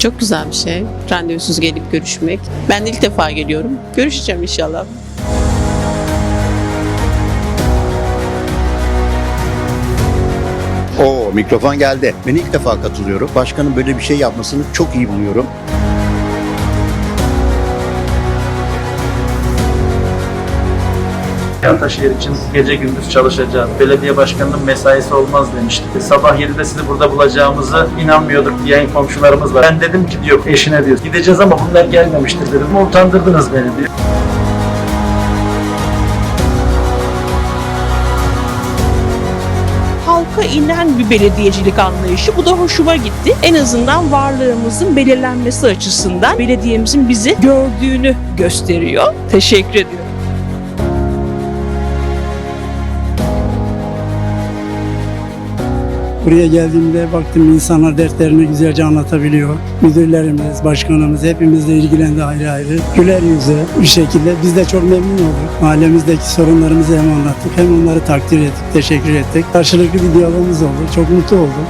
Çok güzel bir şey. Randevusuz gelip görüşmek. Ben de ilk defa geliyorum. Görüşeceğim inşallah. Oo mikrofon geldi. Ben ilk defa katılıyorum. Başkanın böyle bir şey yapmasını çok iyi buluyorum. Ataşehir için gece gündüz çalışacağız. Belediye başkanının mesaisi olmaz demişti. Sabah 7'de sizi burada bulacağımızı inanmıyorduk diyen komşularımız var. Ben dedim ki diyor eşine diyor gideceğiz ama bunlar gelmemiştir dedim. Utandırdınız beni diyor. halka inen bir belediyecilik anlayışı. Bu da hoşuma gitti. En azından varlığımızın belirlenmesi açısından belediyemizin bizi gördüğünü gösteriyor. Teşekkür ediyorum. Buraya geldiğimde baktım insanlar dertlerini güzelce anlatabiliyor. Müdürlerimiz, başkanımız hepimizle ilgilendi ayrı ayrı. Güler yüzü bir şekilde biz de çok memnun olduk. Mahallemizdeki sorunlarımızı hem anlattık hem onları takdir ettik, teşekkür ettik. Karşılıklı bir diyalogumuz oldu. Çok mutlu oldum.